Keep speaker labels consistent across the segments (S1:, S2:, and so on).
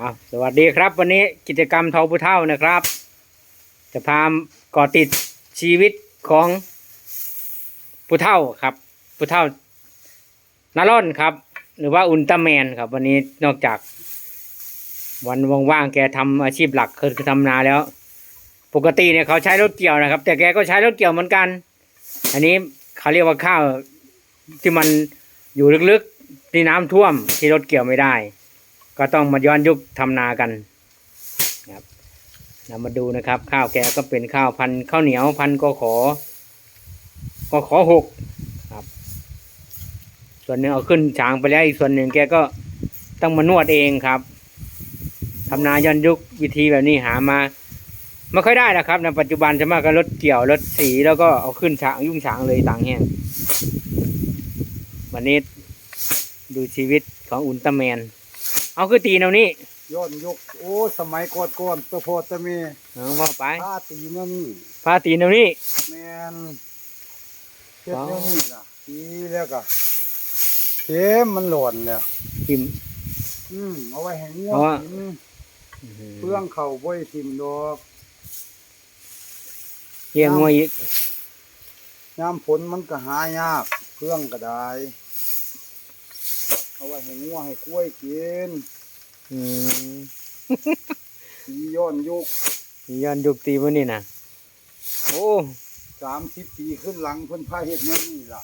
S1: อาสวัสดีครับ วันนี้กิจกรรมทอผู้เท่านะครับ จะพามก่อติดชีวิตของผู้เท่าครับผู้เท่านาร่อนครับ หรือว่าอุลตร้าแมนครับ วันนี้นอกจาก วันว่างๆแกทำอาชีพหลักคือทำนาแล้ว ปกติเนี่ยเขาใช้รถเกี่ยวนะครับ แต่แกก็ใช้รถเกี่ยวเหมือนกัน อันนี้เขาเรียกว่าข้าวที่มันอยู่ลึกๆที่น้ำท่วมที่รถเกี่ยวไม่ได้ ก็ต้องมาย้อนยุคทำนากันครับเรามาดูนะครับ ข้าวแกก็เป็นข้าวพันข้าวเหนียวพันธุ์กขอ ก็ขอหกครับ ส่วนหนึ่งเอาขึ้นฉางไปแล้วอีกส่วนหนึ่งแกก็ต้องมานวดเองครับทำนาย้อนยุควิธีแบบนี้หามาไม่ค่อยได้นะครับในปัจจุบันจะมากก็รถเกี่ยวรถสีแล้วก็เอาขึ้นฉางยุ่งฉางเลยต่างแห้งวันนี้ดูชีวิตของอุลตร้าแมน เอาคือตีแนวนี้
S2: ย้อนยุคโอ้สมัยก่อนก่อนๆตะโพตะเม
S1: เอาว่าไป
S2: ผ้าตีนั่นนี่
S1: พาตีแนวนี้
S2: แมนเฮ็ดแนวนี่ล่ะตีแล้วก็เข็มมันหล่นแล้ว
S1: ทิม
S2: อืมเอาไว้ให้งัว
S1: เพราะว่า
S2: กินเพื่องเข่าบ่อยทิ่มดอก
S1: เลี้ยงงัวอีก
S2: ยามฝนมันก็หายากเพื่องก็ได้ เอาไว้ให้งัวให้กล้วยกิน
S1: อืม
S2: ตีย้อนยุค
S1: ย้อนยุคตีวันนี้นะโอ้
S2: สามสิบปีขึ้นหลังเพิ่นพาเฮ็ดแนวนี้ล่ะ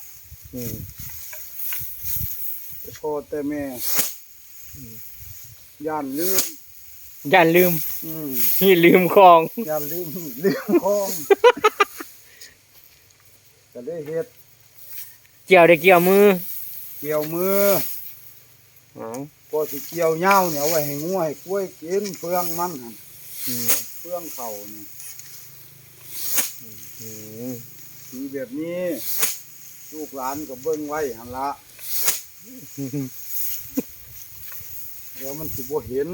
S1: อืม
S2: แต่พ่อแต่แม่ย่านลืม
S1: ย่านลืม
S2: อืม
S1: นี่ลืมของ
S2: อย่าลืมลืมของก็ได้เฮ็ด
S1: เกี่ยวได้เกี่ยวมือ
S2: เกี่ยวมือ
S1: เอา
S2: พอสิเกี่ยวเหย้าเนี่ยเอาไว้ให้งัวให้กล้วยกินเฟืองมันหั่น
S1: อืม
S2: เฟืองเข่านี่
S1: อืม
S2: มีแบบนี้ ลูกหลานก็เบิ่งไว้หั่นละเดี๋ยวมันสิบ่เห็น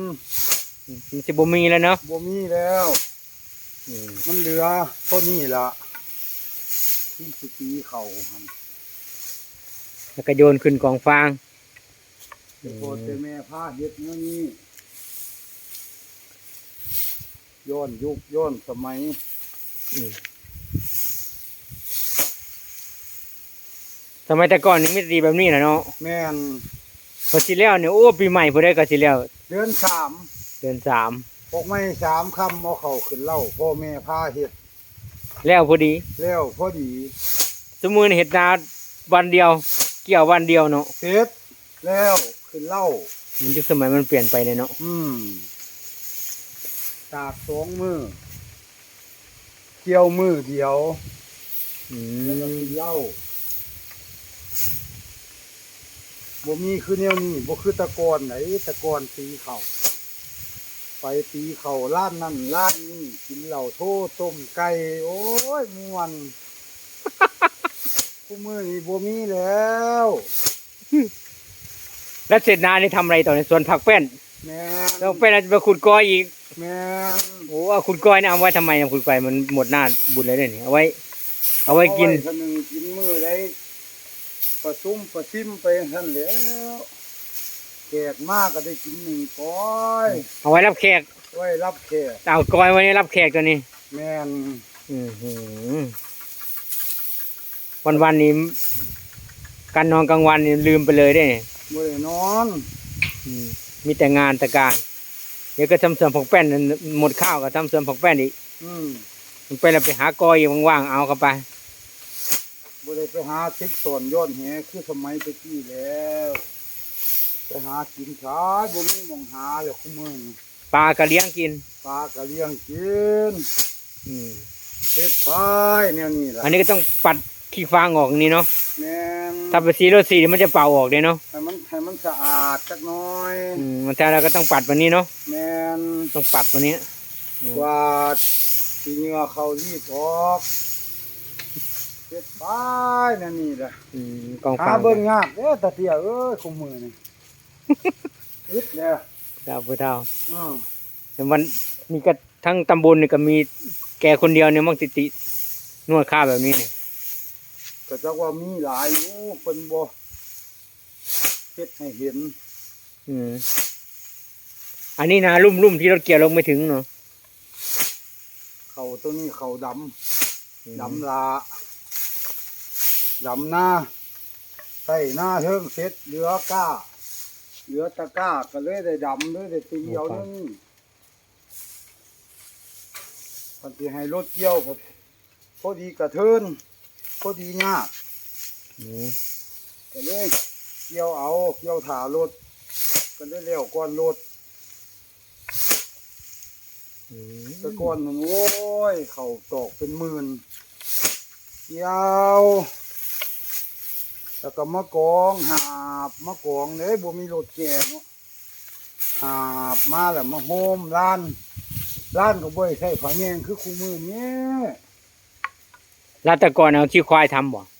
S1: มันสิบ่มีแล้วเนาะ
S2: บ่มีแล้ว
S1: อืม
S2: มันเหลือเท่านี้ละที่สิตีเข่าหั่น
S1: แล้วก็โยนขึ้นกองฟาง
S2: แต่พอแต่แม่พาเฮ็ดแนวนี้ย้อนยุคย้อนสมัย
S1: อืมสมัยแต่ก่อนนี่ไม่ตีแบบนี้นะเนาะ
S2: แม่น
S1: พอสิแล้วเนี่ยโอ้ปีใหม่พอได้ก็สิแล้ว
S2: เดือนสาม
S1: เดือนสาม
S2: ออกไม่สามคำเอาเขาขึ้นเล่าพ่อแม่พาเฮ็ด
S1: แล้วพอดี
S2: แล้วพอดี
S1: สมมือนี่เห็ดนาวันเดียว เกี่ยววันเดียวเนาะ
S2: เฮ็ดแล้ว ขึ้นเล่า
S1: มันยุคสมัยมันเปลี่ยนไปเลยเนาะ
S2: อืมตากสองมือเกี่ยวมือเดียว
S1: อื
S2: แล้วก็
S1: ม
S2: ขึ้นเล่าบ่มีคือแนวนี้บ่คือแตะกอนไหนแตะกอนตีเข่าไปตีเข่าล้านนั่นล้านนี่กินเหล้าโทต้มไก่โอ้ยม่วนคู่มือนี่บ่มีแล้ว
S1: แล้วเสร็จนานี่ทำอะไรต่อในสวนผักแป้น
S2: แม่
S1: แล้ว
S2: น
S1: แป้นอาจจะไปขุดกอยอีก
S2: แม่น
S1: โอ้เอาขุดกอยเนี่ยเอาไว้ทำไมเนี่ยขุดกอยมันหมดหน้าบุญเลยเนี่ยเอาไว้ เอาไว้กิน
S2: เอาคนหนึ่งกินมือได้ประชุมประชิมไปท่านแหล้วแขกมากก็ได้กินหนึ่งก้อย
S1: เอาไว้รับแขก
S2: ไว้รับแขก
S1: เอากอยไว้นี่รับแขกตัวนี้
S2: แม่น
S1: อือหือวันวันๆนี้การนอนกลางวันนี่ลืมไปเลยได้เนี่ย
S2: บ่ได้นอน
S1: อืมมีแต่งานแต่การเดี๋ยวก็ทำสวนผักแป้นหมดข้าวก็ทำสวนผักแป้นอีก
S2: อืม
S1: มันไปแล้วไปหากอยว่างๆเอาเข้าไป
S2: บ่ได้ไปหาติ๊กตอนย้อนแหคือสมัยตะกี้แล้ว ไปหากินชายบ่มีหมองหาแล้วคุมื้อนี้
S1: ปลาก็เลี้ยงกิน
S2: ปลาก็เลี้ยงกิน
S1: อืม
S2: เฮ็ดไปแนวนี้ล่ะ
S1: อันนี้ก็ต้องปัดขี้ฟางออกนี่เนาะ
S2: แม่น
S1: ถ้าไปสีรถสีเดี๋ยวมันจะเป่าออกเลยเนาะ
S2: ให้มัน ให้มันสะอาดจักหน่อย
S1: อืมแต่เราก็ต้องปัดวันนี้เนาะ
S2: แม่น
S1: ต้องปัดวันนี้
S2: กวาดสีเหงื่อเขารีบออกเฮ็ดไปนั่นนี่แหละ
S1: อืมกอง
S2: หา
S1: ฟาง
S2: เบิ่งยากเด้อตาเตี้ยเอ้ยคุมมือนี่ อึดแล้ว
S1: ดาวผู้เท่า
S2: อือ
S1: แต่วันมีก็ทั้งตำบลนี่ก็มีแกคนเดียวเนี่ยมั่งติตินวดข้าวแบบนี้เนี่ย
S2: ก็จักว่ามีหลายอยู่เพิ่นบ่เฮ็ดให้เห็น
S1: อืมอันนี้นะลุ่มลุ่มที่รถเกี่ยวลงไม่ถึงเนาะ
S2: เขาตัวนี้เขาดำดำลาดำหน้าใส่หน้าเทิงเสร็จเหลือก้า เหลือตะกร้าก็เลยได้ดำเลยได้ตีเอานึงพันที่ให้รถเกี่ยวพอพอดีกระเทินพอดียาก
S1: อืม
S2: ก็เลย เกี่ยวเอาเกี่ยวถารถก็เลยเลี้ยวก่อนรถ
S1: อืม
S2: แตะก่อนนั่นโอ้ยเขาตอกเป็นหมื่นเกี่ยวแล้วก็มากองหาบมากองเลยบ่มีรถแก่เนาะหาบมาแล้วมาโฮมร้านร้านก็บ่ได้ใช้ผ้าแยงคือคู่มือนี้
S1: แล้วแต่ก่อนเอาขี้ควายทำบ่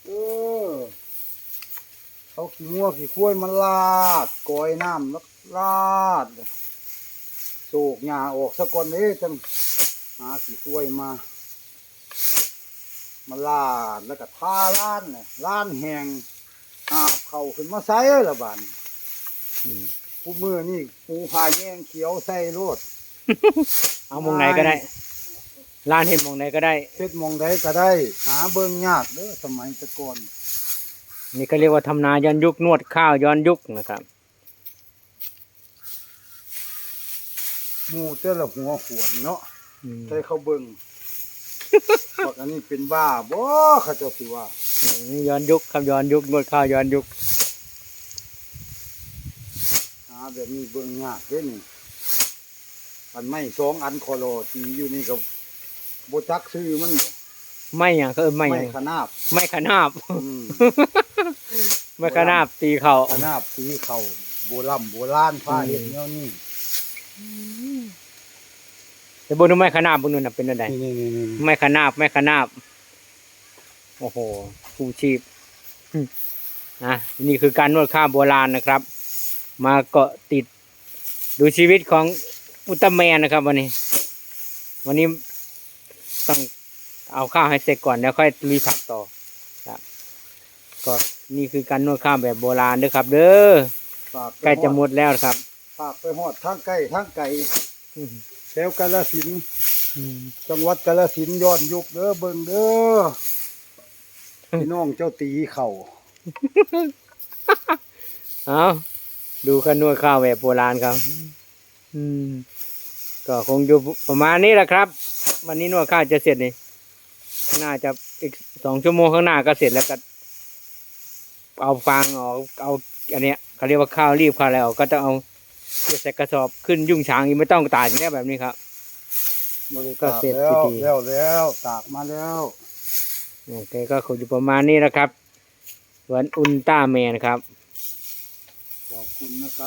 S2: เออ เอาขี้งัวขี้ควายมาลาดกอยน้ำแล้วลาดโศกหญ้าออกซะก่อนเด้จังหาขี้ควายมามาลาดแล้วก็ทาล้านน่ะล้านแหงหาบเข่าขึ้นมาใส่ละบาน
S1: อืม
S2: ผู้มือนี่ปูพาแยงเขียวใส่รถ
S1: เอามองไหนก็ได้ร้านเห็นมองไหนก็ได้
S2: เฮ็ดหมองใดก็ได้ หาเบิ่งยากเด้อสมัยแตะก่อน
S1: นี่ก็เรียกว่าทำนาย้อนยุคนวดข้าวย้อนยุคนะครับ
S2: หมูแต่ละหัวขวดเนาะ
S1: อืม
S2: ใส่เขาเบิ่งบอกอันนี้เป็นบ้าบ่เขาเจ้าสิว่า
S1: ย้อนยุคครับย้อนยุคนวดข้าวย้อนยุค
S2: หาแบบนี้เบิ่งยากเด้นี่อันไม่สองอันคอโลตีอยู่นี่ก็บ่จักซื้อมันบ่
S1: ไม่หยังก็เออไม่ห
S2: ไม่
S1: ยัง
S2: ขนาบ
S1: ไม่ขนาบ
S2: อืม
S1: ไม่ขนาบตีเข่า
S2: ขนาบตีเข่าโบราณโบราณผ้าเฮ็ดแนวนี้
S1: แต่บนนู้นไม่ขนาบบนนู้นน่ะเป็นอะไร
S2: นี่นี่นี่นี่
S1: ไม่ขนาบไม่ขนาบ โอ้โหผู้ชีพอืมอะนี่คือการนวดข้าวโบราณนะครับ มาเกาะติดดูชีวิตของอุลตร้าแมนนะครับวันนี้ วันนี้ต้องเอาข้าวให้เสร็จก่อนแล้วค่อยลุยผักต่อครับก็ นี่คือการนวดข้าวแบบโบราณเด้อครับ เด้อ
S2: ฝากไป
S1: ใกล้จะหมดแล้วครับ
S2: ฝากไปฮอดทางใกล้ทางไกล
S1: อืม
S2: แถวกาฬสินธุ์
S1: อืม
S2: จังหวัดกาฬสินธุ์ย้อนยุคเด้อเบิ่งเด้อพี่น้องเจ้าตีเข่า
S1: เอาดูกันนวดข้าวแบบโบราณครับ อืม ก็คงอยู่ประมาณนี้แหละครับ วันนี้นวดข้าวจะเสร็จนี่ น่าจะอีกสองชั่วโมงข้างหน้าก็เสร็จแล้วก็ เอาฟางออกเอาอันเนี้ยเขาเรียกว่าข้าวรีบข้าวอะไรออกก็จะเอาเก็บใส่กระสอบขึ้นยุ่งฉางอีกไม่ต้องตากอย่างเงี้ยแบบนี้ครับ
S2: บ่ได้
S1: ก็
S2: ตาก
S1: เสร็จ
S2: แล้ว
S1: พิธี
S2: แล้วแล้วตากมาแล้ว
S1: โอเคก็คงอยู่ประมาณนี้นะครับสวนอุลตร้าแมนครับ
S2: ขอบคุณนะครับ